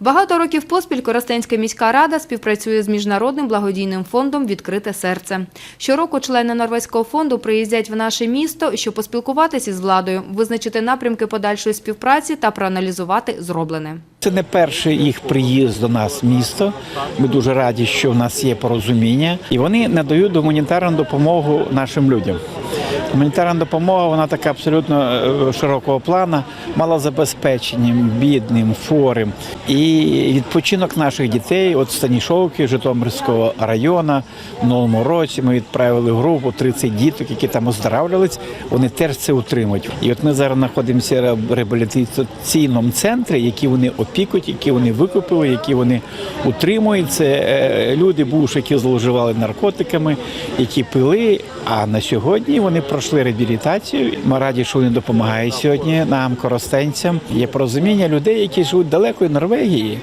Багато років поспіль Коростенська міська рада співпрацює з міжнародним благодійним фондом Відкрите серце. Щороку члени Норвезького фонду приїздять в наше місто, щоб поспілкуватися з владою, визначити напрямки подальшої співпраці та проаналізувати зроблене. Це не перший їх приїзд до нас в місто. Ми дуже раді, що в нас є порозуміння, і вони надають гуманітарну допомогу нашим людям. Гуманітарна допомога вона така абсолютно е, широкого плану, малозабезпеченим, бідним, хворим. І відпочинок наших дітей, от Станішовки, Житомирського району, в новому році ми відправили групу 30 діток, які там оздоравлювались, вони теж це утримують. І от ми зараз знаходимося в реабілітаційному центрі, які вони опікують, які вони викупили, які вони утримують. Це е, люди, бувши, які зловживали наркотиками, які пили. А на сьогодні вони пройшли реабілітацію. Ми раді, що вони допомагають сьогодні нам, коростенцям. Є порозуміння людей, які живуть далеко від Норвегії,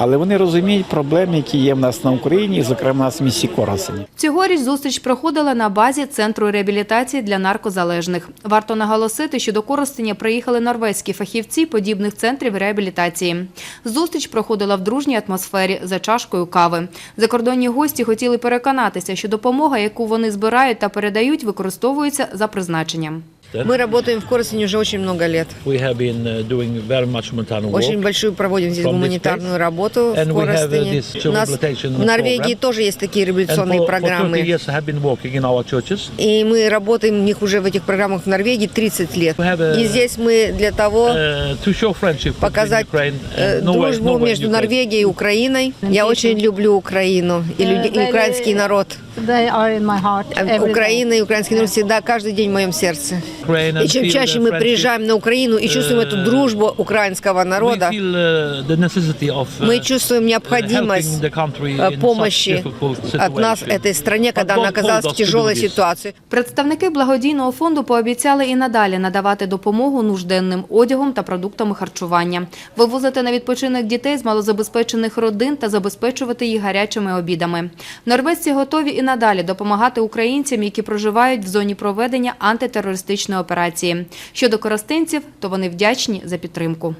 але вони розуміють проблеми, які є в нас на Україні, зокрема, у нас в місті Коростені. Цьогоріч зустріч проходила на базі Центру реабілітації для наркозалежних. Варто наголосити, що до Коростеня приїхали норвезькі фахівці подібних центрів реабілітації. Зустріч проходила в дружній атмосфері за чашкою кави. Закордонні гості хотіли переконатися, що допомога, яку вони збирають та передають, використовується за призначенням. Мы работаем в Коростене уже очень много лет. Очень большую проводим здесь гуманитарную работу в Коростене. У нас в Норвегии тоже есть такие революционные программы. И мы работаем в них уже в этих программах в Норвегии 30 лет. И здесь мы для того показать э, дружбу между Норвегией и Украиной. Я очень люблю Украину и э, украинский народ. They are in my heart. А every day. Украина и украинский народ всегда, каждый день в моем сердце. Ukraine and И чем feel чаще the мы friendship, приезжаем на Украину и чувствуем эту дружбу украинского народа, we feel uh, the necessity of uh, мы чувствуем uh, необходимость helping the country э, in such помощи difficult от нас situation. этой стране, But когда God она оказалась told в us to do тяжелой this. ситуации. Представники благодійного фонду пообіцяли і надалі надавати допомогу нужденним одягом та продуктами харчування, вивозити на відпочинок дітей з малозабезпечених родин та забезпечувати їх гарячими обідами. Норвезці готові і надалі допомагати українцям, які проживають в зоні проведення антитерористичної операції. Щодо коростинців, то вони вдячні за підтримку.